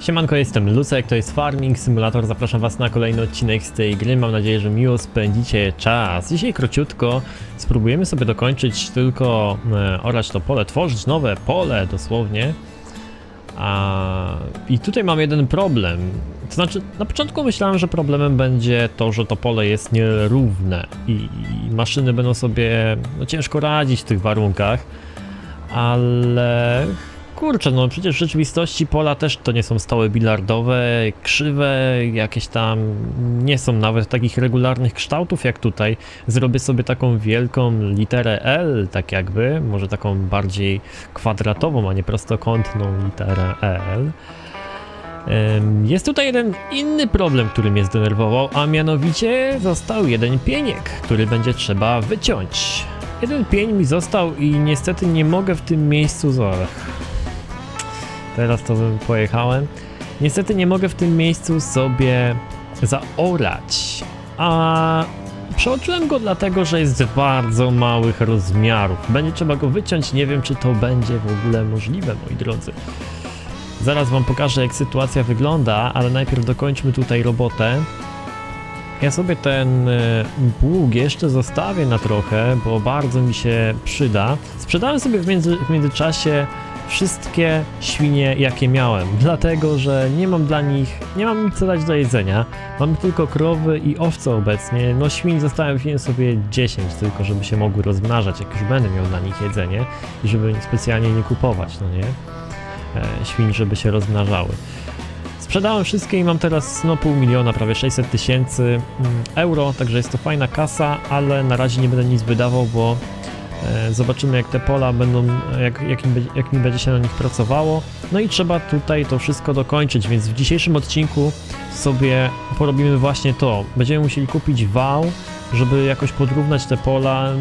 Siemanko, jestem Lucek, to jest Farming Simulator. Zapraszam Was na kolejny odcinek z tej gry. Mam nadzieję, że miło spędzicie czas. Dzisiaj króciutko spróbujemy sobie dokończyć tylko e, orać to pole, tworzyć nowe pole dosłownie. A, I tutaj mam jeden problem. To znaczy, na początku myślałem, że problemem będzie to, że to pole jest nierówne i, i maszyny będą sobie no, ciężko radzić w tych warunkach, ale kurczę, no przecież w rzeczywistości pola też to nie są stoły bilardowe, krzywe, jakieś tam nie są nawet takich regularnych kształtów jak tutaj. Zrobię sobie taką wielką literę L, tak jakby, może taką bardziej kwadratową, a nie prostokątną literę L. Jest tutaj jeden inny problem, który mnie zdenerwował, a mianowicie został jeden pieniek, który będzie trzeba wyciąć. Jeden pień mi został i niestety nie mogę w tym miejscu zolech. Teraz to bym pojechałem. Niestety nie mogę w tym miejscu sobie zaorać, a przeoczyłem go dlatego, że jest bardzo małych rozmiarów. Będzie trzeba go wyciąć, nie wiem czy to będzie w ogóle możliwe, moi drodzy. Zaraz wam pokażę jak sytuacja wygląda, ale najpierw dokończmy tutaj robotę. Ja sobie ten e, pług jeszcze zostawię na trochę, bo bardzo mi się przyda. Sprzedałem sobie w, między, w międzyczasie wszystkie świnie jakie miałem, dlatego że nie mam dla nich, nie mam nic co dać do jedzenia. Mam tylko krowy i owce obecnie. No świń zostawiam sobie 10 tylko, żeby się mogły rozmnażać, jak już będę miał dla nich jedzenie i żeby specjalnie nie kupować, no nie? e, świń, żeby się rozmnażały. Sprzedałem wszystkie i mam teraz no pół miliona, prawie 600 tysięcy mm, euro, także jest to fajna kasa, ale na razie nie będę nic wydawał, bo zobaczymy jak te pola będą, jak, jak, mi, jak mi będzie się na nich pracowało. No i trzeba tutaj to wszystko dokończyć, więc w dzisiejszym odcinku sobie porobimy właśnie to. Będziemy musieli kupić wał, żeby jakoś podrównać te pola.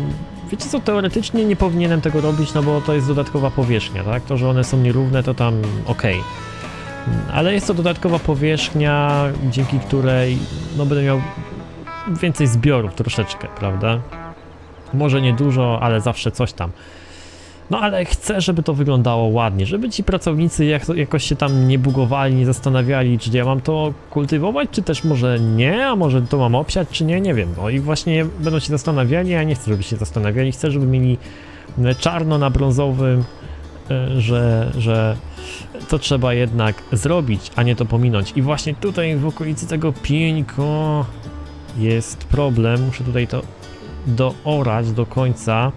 Wiecie co, teoretycznie nie powinienem tego robić, no bo to jest dodatkowa powierzchnia, tak? To, że one są nierówne, to tam okej. Ale jest to dodatkowa powierzchnia, dzięki której no będę miał więcej zbiorów troszeczkę, prawda? Może nie dużo, ale zawsze coś tam. No ale chcę, żeby to wyglądało ładnie, żeby ci pracownicy jak, jakoś się tam nie bugowali, nie zastanawiali, czy ja mam to kultywować, czy też może nie, a może to mam obsiać, czy nie, nie wiem. No i właśnie będą się zastanawiali, ja nie chcę, żeby się zastanawiali, chcę, żeby mieli e, czarno na brązowym, e, że, że to trzeba jednak zrobić, a nie to pominąć. I właśnie tutaj w okolicy tego pieńko jest problem, muszę tutaj to doorać do końca.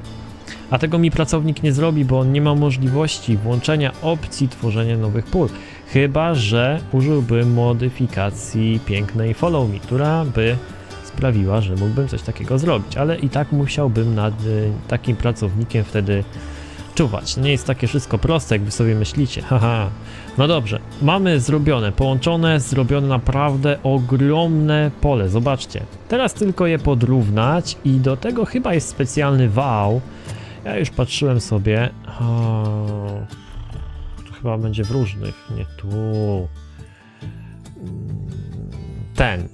A tego mi pracownik nie zrobi, bo on nie ma możliwości włączenia opcji tworzenia nowych pól. Chyba, że użyłbym modyfikacji pięknej Follow Me, która by sprawiła, że mógłbym coś takiego zrobić. Ale i tak musiałbym nad y, takim pracownikiem wtedy czuwać. Nie jest takie wszystko proste, jak wy sobie myślicie. Haha. No dobrze, mamy zrobione, połączone, zrobione naprawdę ogromne pole. Zobaczcie. Teraz tylko je podrównać i do tego chyba jest specjalny wał. Ja już patrzyłem sobie. O, tu chyba będzie w różnych, nie tu. Mm, Ten.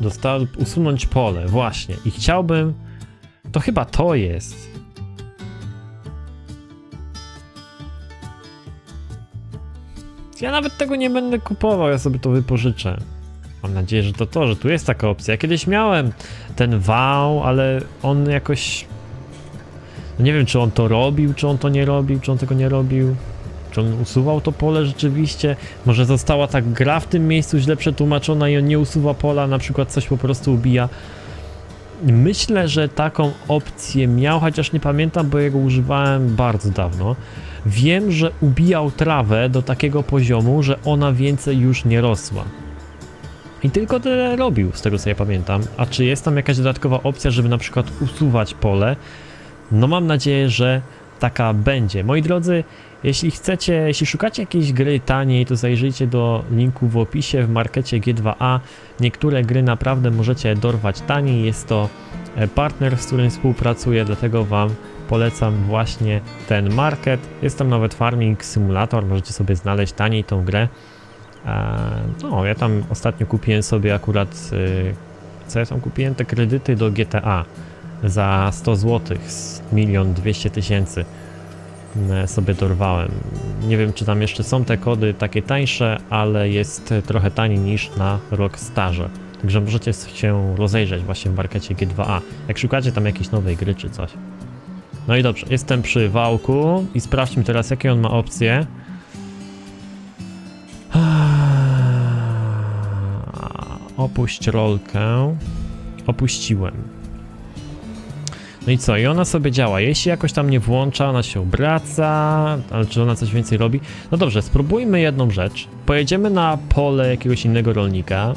Dostał usunąć pole, właśnie. I chciałbym. To chyba to jest. Ja nawet tego nie będę kupował, ja sobie to wypożyczę. Mam nadzieję, że to to, że tu jest taka opcja. Ja kiedyś miałem ten wał, ale on jakoś. No nie wiem, czy on to robił, czy on to nie robił, czy on tego nie robił. Czy on usuwał to pole rzeczywiście? Może została ta gra w tym miejscu źle przetłumaczona i on nie usuwa pola, na przykład coś po prostu ubija. Myślę, że taką opcję miał, chociaż nie pamiętam, bo jego używałem bardzo dawno. Wiem, że ubijał trawę do takiego poziomu, że ona więcej już nie rosła. I tylko tyle robił, z tego co ja pamiętam. A czy jest tam jakaś dodatkowa opcja, żeby na przykład usuwać pole? No mam nadzieję, że taka będzie. Moi drodzy, jeśli chcecie, jeśli szukacie jakiejś gry taniej, to zajrzyjcie do linku w opisie w markecie G2A. Niektóre gry naprawdę możecie dorwać taniej. Jest to e, partner, z którym współpracuję, dlatego Wam polecam właśnie ten market. Jest tam nawet Farming Simulator, możecie sobie znaleźć taniej tą grę. E, No, ja tam ostatnio kupiłem sobie akurat, y, co ja tam kupiłem, te kredyty do GTA za 100 zł z milion 200 tysięcy. e, sobie dorwałem. Nie wiem, czy tam jeszcze są te kody takie tańsze, ale jest trochę taniej niż na Rockstarze. Także możecie się rozejrzeć właśnie w markecie G2A, jak szukacie tam jakiejś nowej gry czy coś. No i dobrze, jestem przy wałku i sprawdźmy teraz, jakie on ma opcje. Opuść rolkę. Opuściłem. No i co? I ona sobie działa. Jeśli jakoś tam nie włącza, ona się obraca, ale czy ona coś więcej robi? No dobrze, spróbujmy jedną rzecz. Pojedziemy na pole jakiegoś innego rolnika,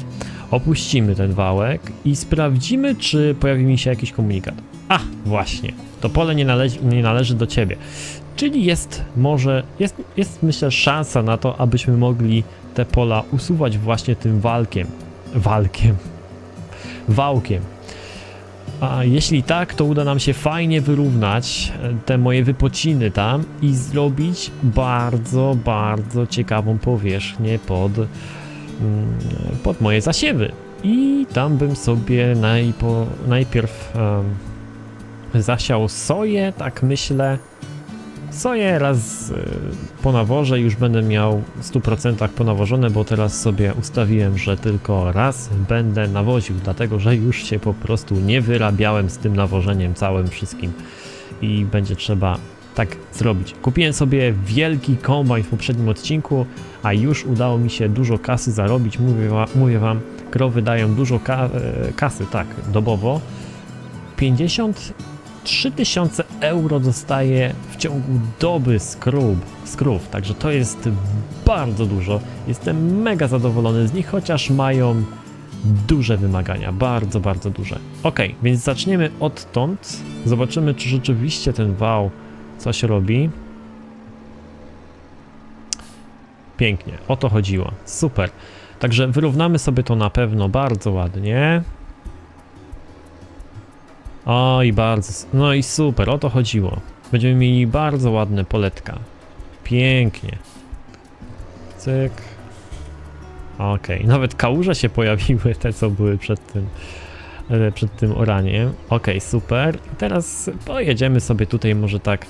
opuścimy ten wałek i sprawdzimy, czy pojawi mi się jakiś komunikat. A, właśnie. To pole nie należy, nie należy do ciebie. Czyli jest może, jest, jest myślę szansa na to, abyśmy mogli te pola usuwać właśnie tym walkiem. Walkiem. Wałkiem. A jeśli tak, to uda nam się fajnie wyrównać e, te moje wypociny tam i zrobić bardzo, bardzo ciekawą powierzchnię pod, pod moje zasiewy. I tam bym sobie najpo, najpierw em, zasiał soję, tak myślę. Soję raz y, po naworze już będę miał w 100% ponawożone, bo teraz sobie ustawiłem, że tylko raz będę nawoził, dlatego że już się po prostu nie wyrabiałem z tym nawożeniem całym wszystkim i będzie trzeba tak zrobić. Kupiłem sobie wielki kombajn w poprzednim odcinku, a już udało mi się dużo kasy zarobić. Mówię, mówię wam, krowy dają dużo ka e, kasy, tak, dobowo. 53 tysiące euro dostaję w ciągu doby z krów, z krów, także to jest bardzo dużo. Jestem mega zadowolony z nich, chociaż mają duże wymagania, bardzo, bardzo duże. Ok, więc zaczniemy odtąd. Zobaczymy, czy rzeczywiście ten wał coś robi. Pięknie, o to chodziło. Super. Także wyrównamy sobie to na pewno bardzo ładnie. O i bardzo, no i super, o to chodziło. Będziemy mieli bardzo ładne poletka. Pięknie. Cyk. Okej, nawet kałuże się pojawiły, te co były przed tym, e, przed tym oraniem. Okej, super. I teraz pojedziemy sobie tutaj może tak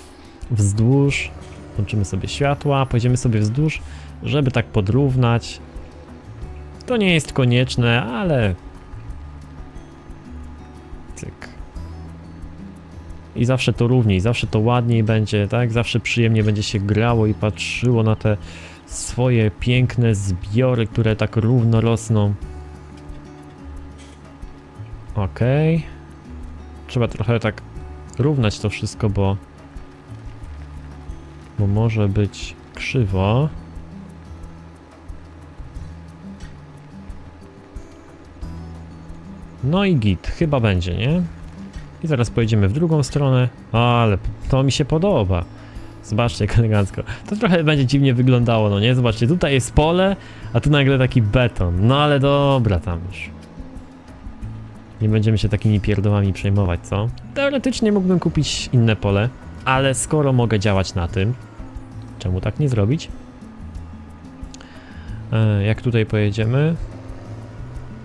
wzdłuż. Włączymy sobie światła, pojedziemy sobie wzdłuż, żeby tak podrównać. To nie jest konieczne, ale... Cyk. I zawsze to równiej, zawsze to ładniej będzie, tak? Zawsze przyjemnie będzie się grało i patrzyło na te swoje piękne zbiory, które tak równo rosną. Okej. Trzeba trochę tak równać to wszystko, bo bo może być krzywo. No i git, chyba będzie, nie? I zaraz pojedziemy w drugą stronę. Ale to mi się podoba. Zobaczcie, jak elegancko. To trochę będzie dziwnie wyglądało, no nie? Zobaczcie, tutaj jest pole, a tu nagle taki beton. No ale dobra tam już. Nie będziemy się takimi pierdołami przejmować, co? Teoretycznie mógłbym kupić inne pole, ale skoro mogę działać na tym, czemu tak nie zrobić? E, jak tutaj pojedziemy?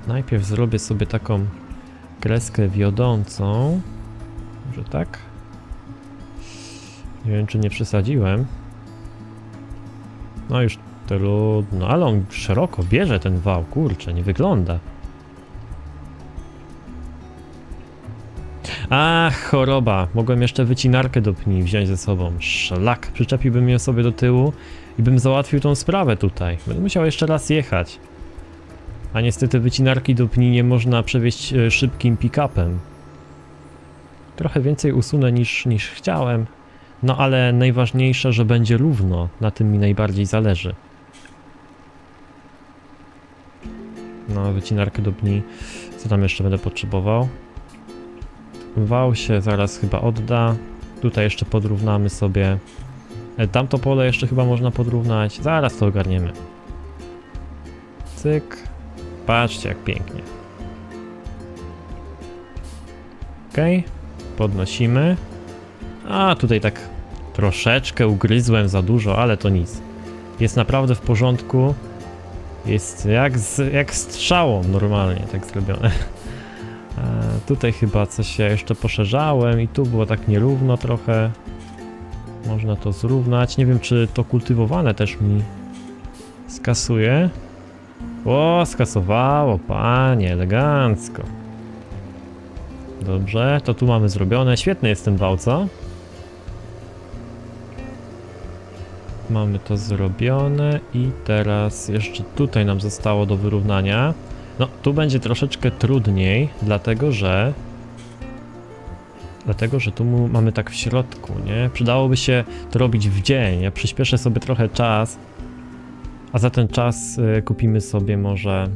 Najpierw zrobię sobie taką kreskę wiodącą. Może tak? Nie wiem, czy nie przesadziłem. No już trudno, ale on szeroko bierze ten wał, kurczę, nie wygląda. Ach, choroba. Mogłem jeszcze wycinarkę do pni wziąć ze sobą. Szlak, przyczepiłbym ją sobie do tyłu i bym załatwił tą sprawę tutaj. Będę musiał jeszcze raz jechać. A niestety wycinarki do pni nie można przewieźć e, szybkim pick-upem. Trochę więcej usunę niż, niż chciałem. No ale najważniejsze, że będzie równo. Na tym mi najbardziej zależy. No, wycinarkę do pni. Co tam jeszcze będę potrzebował? Wał się zaraz chyba odda. Tutaj jeszcze podrównamy sobie. E, Tamto pole jeszcze chyba można podrównać. Zaraz to ogarniemy. Cyk. Patrzcie jak pięknie. Ok. Podnosimy. A tutaj tak troszeczkę ugryzłem za dużo, ale to nic. Jest naprawdę w porządku. Jest jak, z, jak strzałą normalnie tak zrobione. E, tutaj chyba coś ja jeszcze poszerzałem i tu było tak nierówno trochę. Można to zrównać. Nie wiem, czy to kultywowane też mi skasuje. O, skasowało, panie, elegancko. Dobrze, to tu mamy zrobione. Świetny jest ten wał, co? Mamy to zrobione i teraz jeszcze tutaj nam zostało do wyrównania. No, tu będzie troszeczkę trudniej, dlatego że... Dlatego, że tu mamy tak w środku, nie? Przydałoby się to robić w dzień. Ja przyspieszę sobie trochę czas, a za ten czas y, kupimy sobie może...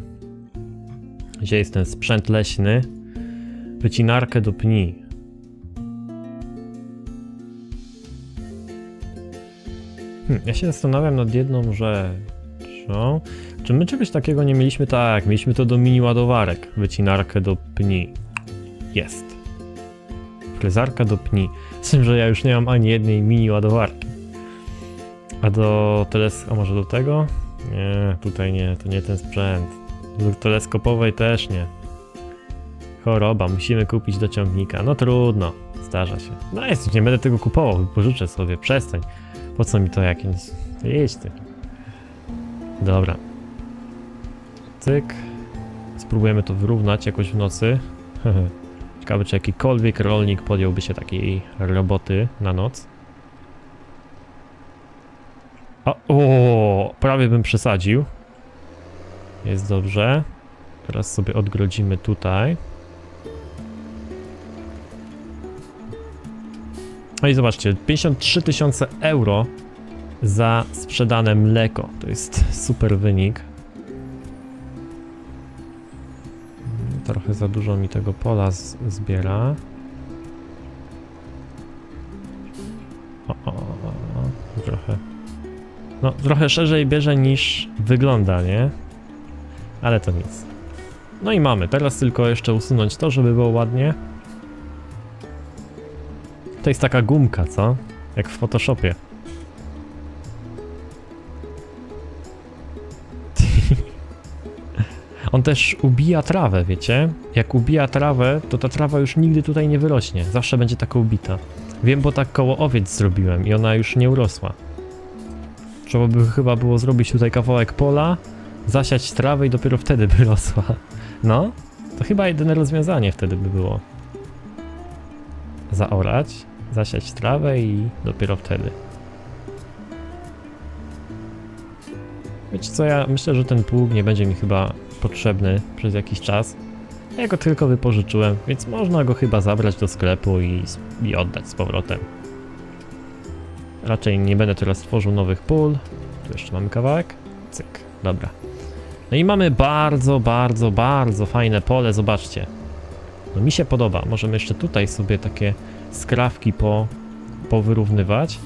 Gdzie jest ten sprzęt leśny? Wycinarkę do pni. Hm, ja się zastanawiam nad jedną Czy my czegoś takiego nie mieliśmy? Tak, mieliśmy to do mini ładowarek. Wycinarkę do pni. Jest. Frezarka do pni. Z tym, że ja już nie mam ani jednej mini ładowarki. A do teles... A może do tego? Nie, tutaj nie, to nie ten sprzęt. Do teleskopowej też nie. Choroba, musimy kupić do ciągnika. No trudno, zdarza się. No jest, nie będę tego kupował, pożyczę sobie, przestań. Po co mi to jakieś... Jedź ty. Dobra. Cyk. Spróbujemy to wyrównać jakoś w nocy. Ciekawe, czy jakikolwiek rolnik podjąłby się takiej roboty na noc. O, o, prawie bym przesadził. Jest dobrze. Teraz sobie odgrodzimy tutaj. No i zobaczcie, 53 tysiące euro za sprzedane mleko. To jest super wynik. Trochę za dużo mi tego pola zbiera. O, o, o, trochę. No, trochę szerzej bierze niż wygląda, nie? Ale to nic. No i mamy. Teraz tylko jeszcze usunąć to, żeby było ładnie. To jest taka gumka, co? Jak w Photoshopie. On też ubija trawę, wiecie? Jak ubija trawę, to ta trawa już nigdy tutaj nie wyrośnie. Zawsze będzie taka ubita. Wiem, bo tak koło owiec zrobiłem i ona już nie urosła. Trzeba by chyba było zrobić tutaj kawałek pola, zasiać trawę i dopiero wtedy by rosła. No, to chyba jedyne rozwiązanie wtedy by było. Zaorać, zasiać trawę i dopiero wtedy. Wiecie co, ja myślę, że ten pług nie będzie mi chyba potrzebny przez jakiś czas. Ja go tylko wypożyczyłem, więc można go chyba zabrać do sklepu i, i oddać z powrotem. Raczej nie będę teraz tworzył nowych pól. Tu jeszcze mamy kawałek. Cyk, dobra. No i mamy bardzo, bardzo, bardzo fajne pole, zobaczcie. No mi się podoba. Możemy jeszcze tutaj sobie takie skrawki po, powyrównywać.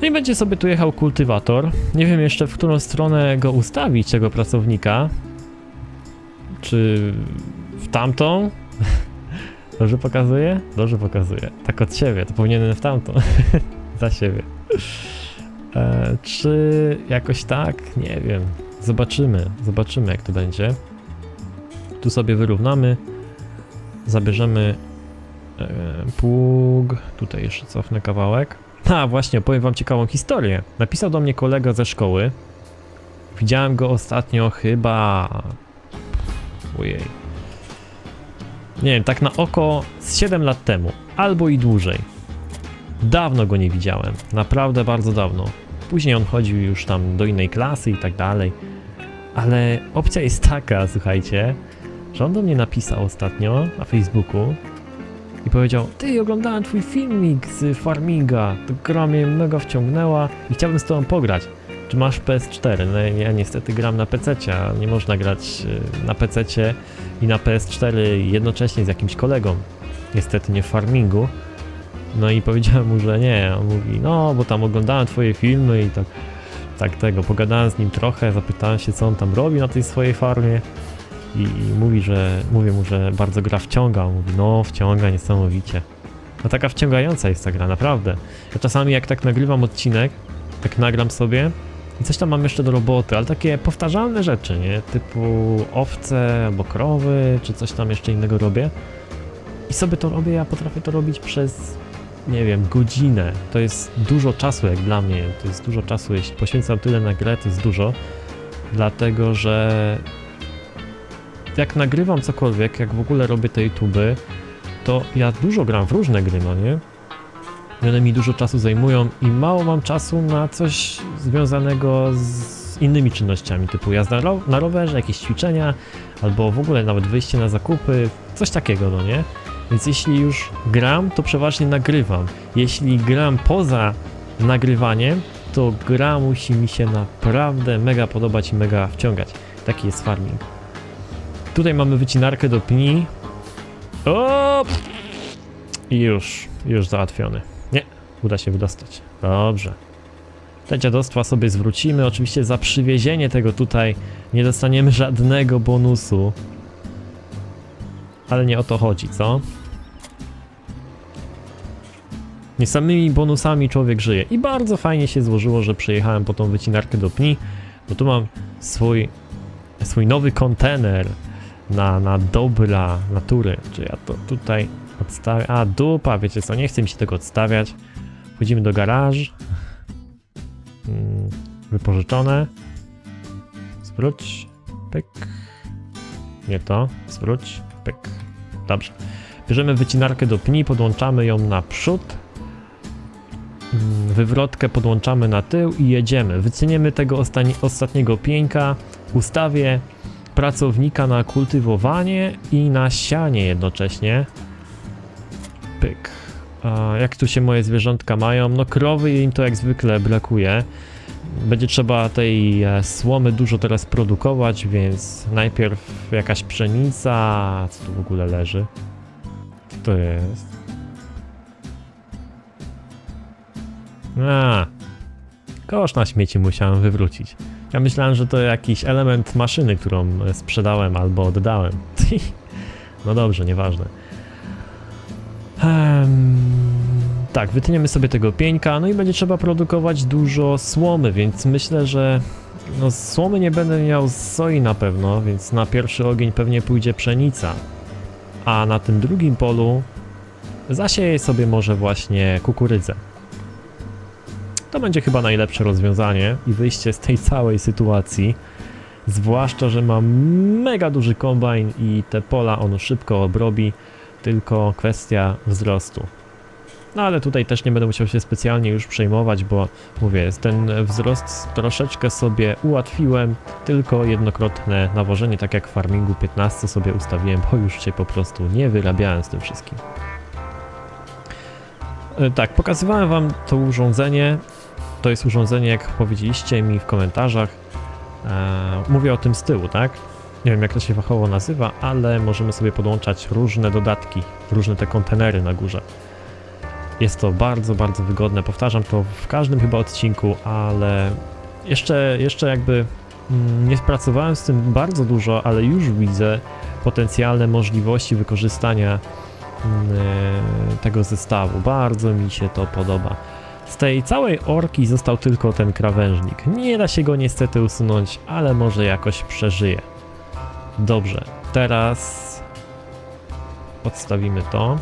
No i będzie sobie tu jechał kultywator. Nie wiem jeszcze w którą stronę go ustawić, tego pracownika. Czy w tamtą? Dobrze pokazuje? Dobrze pokazuje. Tak od siebie, to powinienem w tamtą. Za siebie. E, czy jakoś tak? Nie wiem. Zobaczymy. Zobaczymy jak to będzie. Tu sobie wyrównamy. Zabierzemy e, pług. Tutaj jeszcze cofnę kawałek. A właśnie, opowiem wam ciekawą historię. Napisał do mnie kolega ze szkoły. Widziałem go ostatnio chyba... Ojej. Nie wiem, tak na oko z 7 lat temu. Albo i dłużej. Dawno go nie widziałem. Naprawdę bardzo dawno. Później on chodził już tam do innej klasy i tak dalej. Ale opcja jest taka, słuchajcie, że on do mnie napisał ostatnio na Facebooku i powiedział: Ty, oglądałem twój filmik z farminga, gra mnie mega wciągnęła i chciałbym z tobą pograć. Czy masz PS4? No ja niestety gram na PC, a nie można grać y, na PC i na PS4 jednocześnie z jakimś kolegą. Niestety nie w farmingu. No i powiedziałem mu, że nie. On mówi, no bo tam oglądałem twoje filmy i tak, tak tego, pogadałem z nim trochę, zapytałem się co on tam robi na tej swojej farmie. I, i mówi, że mówię mu, że bardzo gra wciąga. On mówi, no wciąga niesamowicie. No taka wciągająca jest ta gra, naprawdę. Ja czasami jak tak nagrywam odcinek, tak nagram sobie i coś tam mam jeszcze do roboty, ale takie powtarzalne rzeczy, nie? Typu owce albo krowy, czy coś tam jeszcze innego robię. I sobie to robię, ja potrafię to robić przez nie wiem, godzinę. To jest dużo czasu jak dla mnie. To jest dużo czasu. Jeśli poświęcam tyle na grę, to jest dużo. Dlatego, że jak nagrywam cokolwiek, jak w ogóle robię te YouTuby, to ja dużo gram w różne gry, no nie? One mi dużo czasu zajmują i mało mam czasu na coś związanego z innymi czynnościami, typu jazda na rowerze, jakieś ćwiczenia, albo w ogóle nawet wyjście na zakupy, coś takiego, no nie? Więc jeśli już gram, to przeważnie nagrywam. Jeśli gram poza nagrywaniem, to gra musi mi się naprawdę mega podobać i mega wciągać. Taki jest farming. Tutaj mamy wycinarkę do pni. O! I już, już załatwiony. Nie, uda się wydostać. Dobrze. Te dziadostwa sobie zwrócimy. Oczywiście za przywiezienie tego tutaj nie dostaniemy żadnego bonusu. Ale nie o to chodzi, co? Nie samymi bonusami człowiek żyje. I bardzo fajnie się złożyło, że przyjechałem po tą wycinarkę do pni, bo tu mam swój, swój nowy kontener na, na dobra natury. Czy ja to tutaj odstawię? A, dupa, wiecie co, nie chce mi się tego odstawiać. Wchodzimy do garaż. Mm, Wypożyczone. Zwróć. Pyk. Nie to. Zwróć. Pyk. Dobrze. Bierzemy wycinarkę do pni, podłączamy ją na przód. Mm, Wywrotkę podłączamy na tył i jedziemy. Wyceniemy tego ostatniego pieńka. Ustawię pracownika na kultywowanie i na sianie jednocześnie. Pyk. A jak tu się moje zwierzątka mają? No krowy im to jak zwykle brakuje. Będzie trzeba tej e, słomy dużo teraz produkować, więc najpierw jakaś pszenica. Co tu w ogóle leży? Co to jest? A, kosz na śmieci musiałem wywrócić. Ja myślałem, że to jakiś element maszyny, którą sprzedałem albo oddałem. No dobrze, nieważne. Em, tak, wytniemy sobie tego pieńka, no i będzie trzeba produkować dużo słomy, więc myślę, że no słomy nie będę miał z soi na pewno, więc na pierwszy ogień pewnie pójdzie pszenica. A na tym drugim polu zasieję sobie może właśnie kukurydzę. To będzie chyba najlepsze rozwiązanie i wyjście z tej całej sytuacji. Zwłaszcza, że mam mega duży kombajn i te pola on szybko obrobi, tylko kwestia wzrostu. No ale tutaj też nie będę musiał się specjalnie już przejmować, bo mówię, ten wzrost troszeczkę sobie ułatwiłem, tylko jednokrotne nawożenie, tak jak w farmingu 15 sobie ustawiłem, bo już się po prostu nie wyrabiałem z tym wszystkim. E, Tak, pokazywałem wam to urządzenie. To jest urządzenie, jak powiedzieliście mi w komentarzach. E, mówię o tym z tyłu, tak? Nie wiem jak to się fachowo nazywa, ale możemy sobie podłączać różne dodatki, różne te kontenery na górze. Jest to bardzo, bardzo wygodne. Powtarzam to w każdym chyba odcinku, ale jeszcze, jeszcze jakby mm, nie pracowałem z tym bardzo dużo, ale już widzę potencjalne możliwości wykorzystania mm, e, tego zestawu. Bardzo mi się to podoba. Z tej całej orki został tylko ten krawężnik. Nie da się go niestety usunąć, ale może jakoś przeżyje. Dobrze, teraz odstawimy to.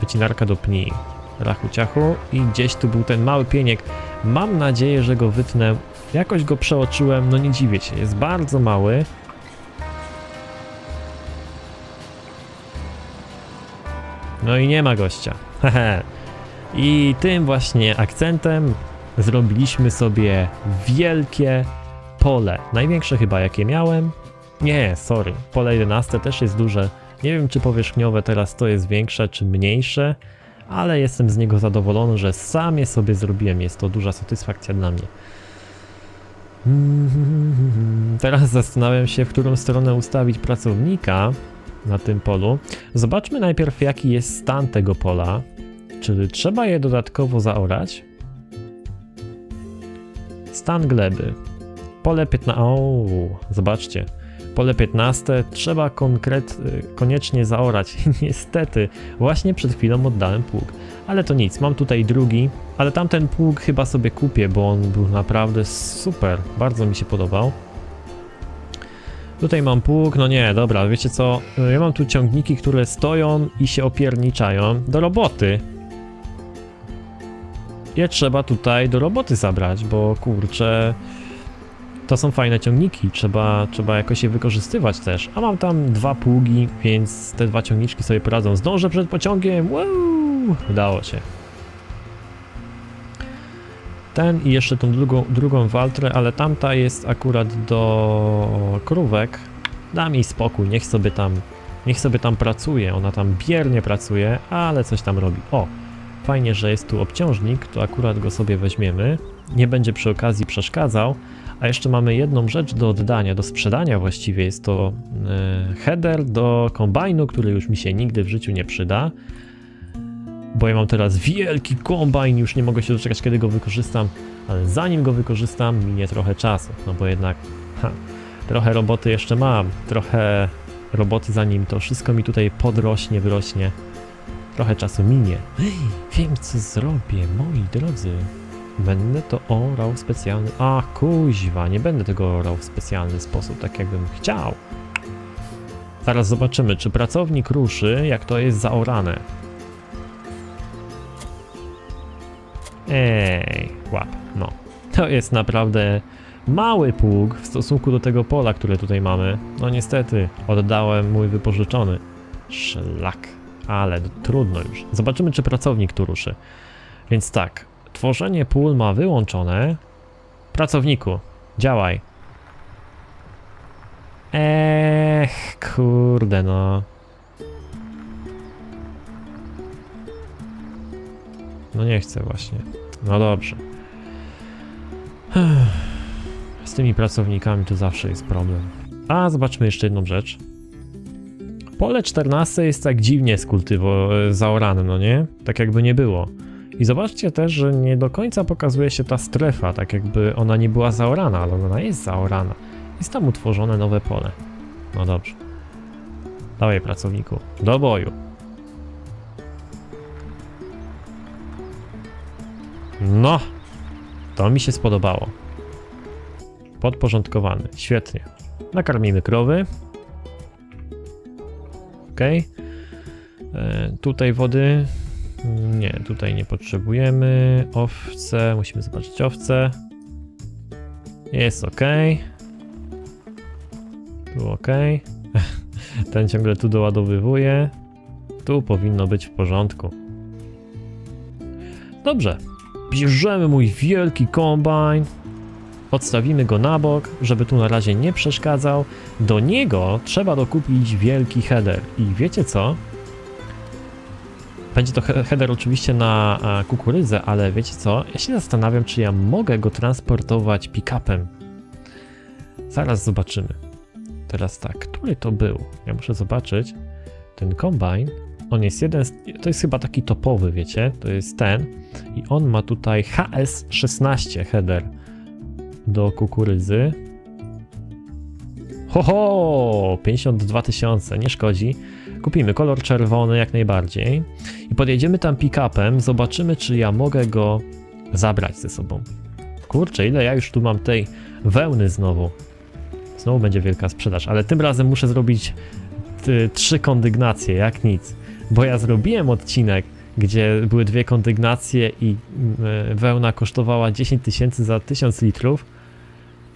Wycinarka do pni. Rachu ciachu i gdzieś tu był ten mały pieniek. Mam nadzieję, że go wytnę. Jakoś go przeoczyłem, no nie dziwię się, jest bardzo mały. No i nie ma gościa. Hehe. I tym właśnie akcentem zrobiliśmy sobie wielkie pole. Największe chyba jakie miałem. Nie, sorry. Pole 11 też jest duże. Nie wiem czy powierzchniowe teraz to jest większe czy mniejsze, ale jestem z niego zadowolony, że sam je sobie zrobiłem. Jest to duża satysfakcja dla mnie. Teraz zastanawiam się, w którą stronę ustawić pracownika na tym polu. Zobaczmy najpierw, jaki jest stan tego pola. Czy trzeba je dodatkowo zaorać? Stan gleby. Pole 15. O, zobaczcie. Pole 15 trzeba konkret, koniecznie zaorać. Niestety, właśnie przed chwilą oddałem pług. Ale to nic, mam tutaj drugi, ale tamten pług chyba sobie kupię, bo on był naprawdę super. Bardzo mi się podobał. Tutaj mam pług, no nie, dobra, wiecie co? Ja mam tu ciągniki, które stoją i się opierniczają. Do roboty. Je trzeba tutaj do roboty zabrać, bo kurczę, to są fajne ciągniki, trzeba, trzeba jakoś je wykorzystywać też. A mam tam dwa pługi, więc te dwa ciągniczki sobie poradzą. Zdążę przed pociągiem, wow! Udało się. Ten i jeszcze tą drugą, drugą waltrę, ale tamta jest akurat do krówek. Dam jej spokój, niech sobie tam, niech sobie tam pracuje. Ona tam biernie pracuje, ale coś tam robi. O, fajnie, że jest tu obciążnik, to akurat go sobie weźmiemy. Nie będzie przy okazji przeszkadzał. A jeszcze mamy jedną rzecz do oddania, do sprzedania właściwie. Jest to e, header do kombajnu, który już mi się nigdy w życiu nie przyda. Bo ja mam teraz wielki kombajn, już nie mogę się doczekać, kiedy go wykorzystam. Ale zanim go wykorzystam, minie trochę czasu. No bo jednak ha, trochę roboty jeszcze mam. Trochę roboty zanim to wszystko mi tutaj podrośnie, wyrośnie. Trochę czasu minie. Wiem co zrobię, moi drodzy. Będę to orał w specjalny... A, kuźwa, nie będę tego orał w specjalny sposób, tak jakbym chciał. Zaraz zobaczymy, czy pracownik ruszy, jak to jest zaorane. Ej, łap, no. To jest naprawdę mały pług w stosunku do tego pola, które tutaj mamy. No niestety, oddałem mój wypożyczony. Szlak, ale trudno już. Zobaczymy, czy pracownik tu ruszy. Więc tak, tworzenie pól ma wyłączone. Pracowniku, działaj. Ech, kurde no. No nie chcę właśnie. No dobrze. Z tymi pracownikami to zawsze jest problem. A, zobaczmy jeszcze jedną rzecz. Pole 14 jest tak dziwnie skultywo zaorane, no nie? Tak jakby nie było. I zobaczcie też, że nie do końca pokazuje się ta strefa, tak jakby ona nie była zaorana, ale ona jest zaorana. Jest tam utworzone nowe pole. No dobrze. Dawaj pracowniku, do boju. No, to mi się spodobało. Podporządkowany, świetnie. Nakarmimy krowy. Ok. E, tutaj wody. Nie, tutaj nie potrzebujemy. Owce, musimy zobaczyć owce. Jest ok. Tu ok. Ten ciągle tu doładowywuje. Tu powinno być w porządku. Dobrze. Bierzemy mój wielki kombajn. Odstawimy go na bok, żeby tu na razie nie przeszkadzał. Do niego trzeba dokupić wielki header. I wiecie co? Będzie to he- header oczywiście na a, kukurydzę, ale wiecie co? Ja się zastanawiam, czy ja mogę go transportować pick-upem. Zaraz zobaczymy. Teraz tak, który to był? Ja muszę zobaczyć. Ten kombajn, on jest jeden, z, to jest chyba taki topowy, wiecie? To jest ten. I on ma tutaj HS16 header do kukurydzy. Ho, ho! 52 tysiące, nie szkodzi. Kupimy kolor czerwony jak najbardziej. I podjedziemy tam pick-upem, zobaczymy, czy ja mogę go zabrać ze sobą. Kurczę, ile ja już tu mam tej wełny znowu. Znowu będzie wielka sprzedaż, ale tym razem muszę zrobić y, trzy kondygnacje, jak nic. Bo ja zrobiłem odcinek, gdzie były dwie kondygnacje i y, wełna kosztowała 10 tysięcy za 1000 litrów.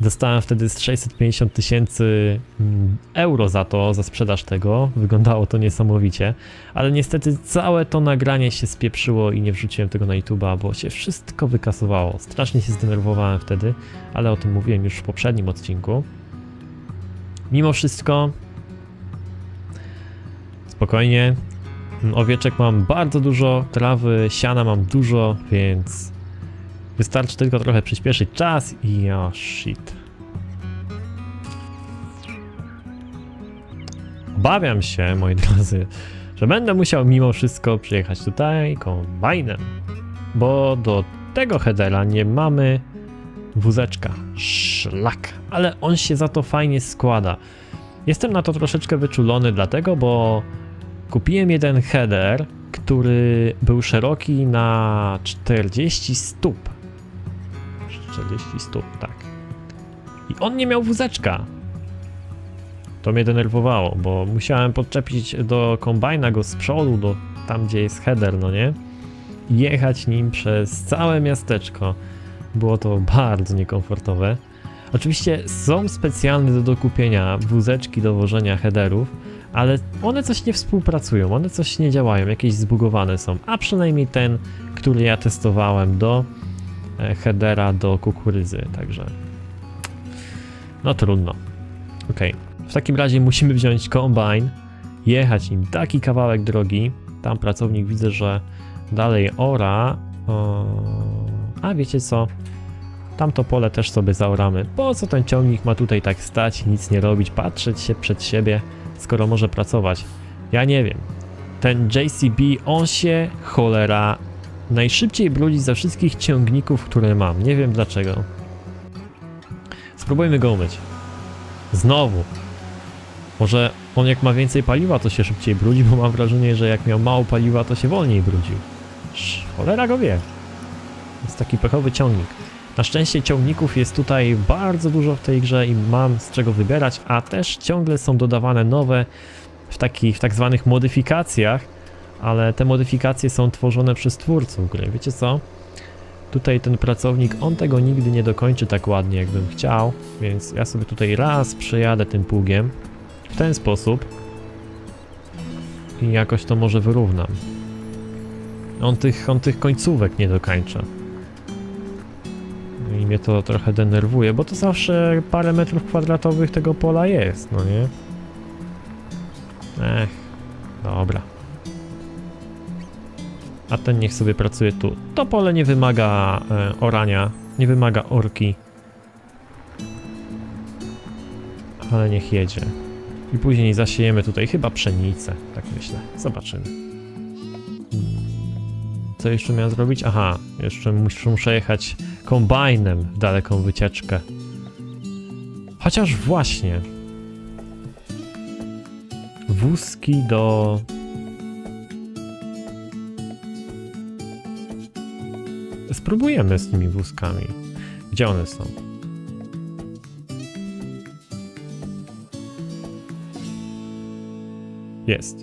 Dostałem wtedy z 650 tysięcy mm, euro za to, za sprzedaż tego. Wyglądało to niesamowicie, ale niestety całe to nagranie się spieprzyło i nie wrzuciłem tego na YouTube'a, bo się wszystko wykasowało. Strasznie się zdenerwowałem wtedy, ale o tym mówiłem już w poprzednim odcinku. Mimo wszystko, spokojnie. Owieczek mam bardzo dużo, trawy, siana mam dużo, więc wystarczy tylko trochę przyspieszyć czas i o shit. Obawiam się, moi drodzy, że będę musiał mimo wszystko przyjechać tutaj kombajnem, bo do tego headera nie mamy wózeczka. Szlak, ale on się za to fajnie składa. Jestem na to troszeczkę wyczulony, dlatego, bo kupiłem jeden header, który był szeroki na 40 stóp. 40 stóp, tak. I on nie miał wózeczka. To mnie denerwowało, bo musiałem podczepić do kombajna go z przodu, do tam gdzie jest header, no nie? jechać nim przez całe miasteczko. Było to bardzo niekomfortowe. Oczywiście są specjalne do dokupienia wózeczki do wożenia headerów, ale one coś nie współpracują, one coś nie działają, jakieś zbugowane są, a przynajmniej ten, który ja testowałem do headera do kukurydzy, także no trudno. Okej, w takim razie musimy wziąć kombine, jechać nim taki kawałek drogi, tam pracownik widzę, że dalej ora, o... a wiecie co, tamto pole też sobie zaoramy, po co ten ciągnik ma tutaj tak stać, nic nie robić, patrzeć się przed siebie, skoro może pracować. Ja nie wiem. Ten JCB, on się cholera najszybciej brudzi ze wszystkich ciągników, które mam. Nie wiem dlaczego. Spróbujmy go umyć. Znowu. Może on jak ma więcej paliwa, to się szybciej brudzi, bo mam wrażenie, że jak miał mało paliwa, to się wolniej brudził. Cholera go wie. Jest taki pechowy ciągnik. Na szczęście ciągników jest tutaj bardzo dużo w tej grze i mam z czego wybierać, a też ciągle są dodawane nowe w takich w tak zwanych modyfikacjach, ale te modyfikacje są tworzone przez twórców gry. Wiecie co? Tutaj ten pracownik, on tego nigdy nie dokończy tak ładnie, jakbym chciał, więc ja sobie tutaj raz przejadę tym pługiem w ten sposób i jakoś to może wyrównam. On tych, on tych końcówek nie dokończa. I mnie to trochę denerwuje, bo to zawsze parę metrów kwadratowych tego pola jest, no nie? Ech, dobra. A ten niech sobie pracuje tu. To pole nie wymaga e, orania, nie wymaga orki. Ale niech jedzie. I później zasiejemy tutaj chyba pszenicę, tak myślę. Zobaczymy. Mm, Co jeszcze miałem zrobić? Aha, jeszcze mus- muszę jechać kombajnem w daleką wycieczkę. Chociaż właśnie. Wózki do. Spróbujemy z tymi wózkami. Gdzie one są? Jest.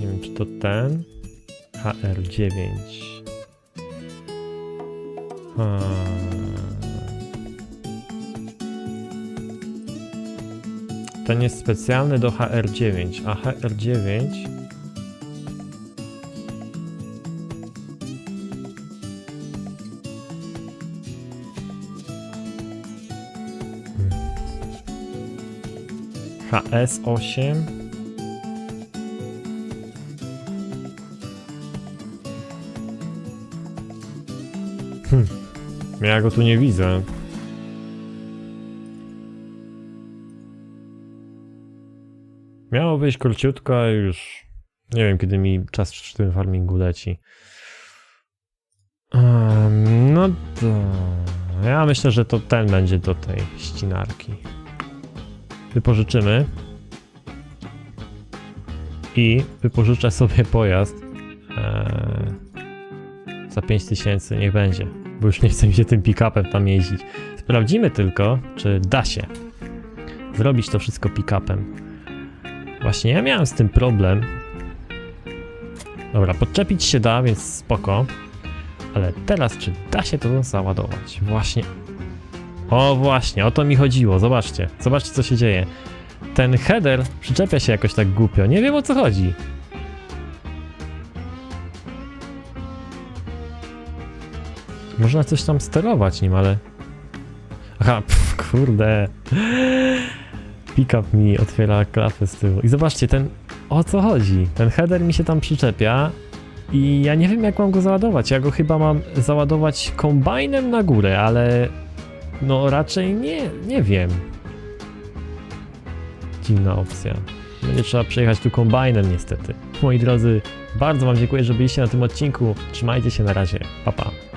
Nie wiem, czy to ten. HR9. A... Ten jest specjalny do HR9, a HR9 HS8 Hm. Ja go tu nie widzę. Miało być króciutko, a już nie wiem kiedy mi czas w tym farmingu leci. Em, no to... Ja myślę, że to ten będzie do tej ścinarki. Wypożyczymy. I wypożyczę sobie pojazd. Eee, za 5000 niech będzie, bo już nie chce mi się tym pick-upem tam jeździć. Sprawdzimy tylko, czy da się zrobić to wszystko pick-upem. Właśnie ja miałem z tym problem. Dobra, podczepić się da, więc spoko. Ale teraz, czy da się to załadować? Właśnie. O, właśnie, o to mi chodziło. Zobaczcie, zobaczcie, co się dzieje. Ten header przyczepia się jakoś tak głupio. Nie wiem o co chodzi. Można coś tam sterować nim, ale... Aha, pff, kurde. Pickup mi otwiera klapę z tyłu. I zobaczcie, ten... O co chodzi? Ten header mi się tam przyczepia i ja nie wiem jak mam go załadować. Ja go chyba mam załadować kombajnem na górę, ale... No raczej nie, nie wiem. Dziwna opcja. Będzie trzeba przejechać tu kombajnem niestety. Moi drodzy, bardzo wam dziękuję, że byliście na tym odcinku. Trzymajcie się na razie. Pa pa.